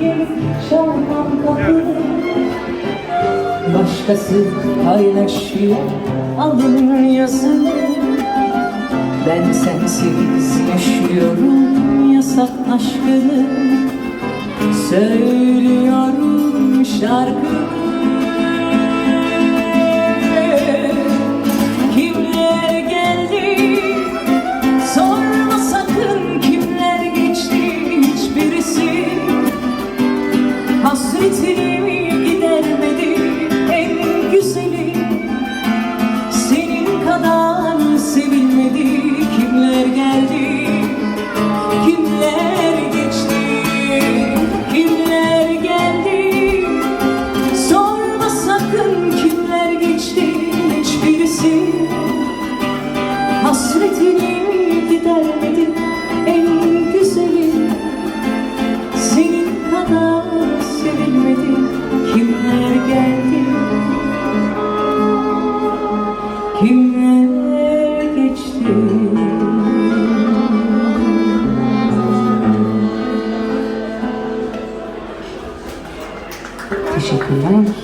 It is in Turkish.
gelip çalmam kapını Başkası paylaşıyor alın yazını Ben sensiz yaşıyorum yasak aşkını. Söylüyorum şarkı Kadar sevilmedi Kimler geldi? Kimler geçti? Kimler geldi? Sorma sakın kimler geçti Hiçbirisi. Hasretini gidermedi kimler geçti Teşekkürler.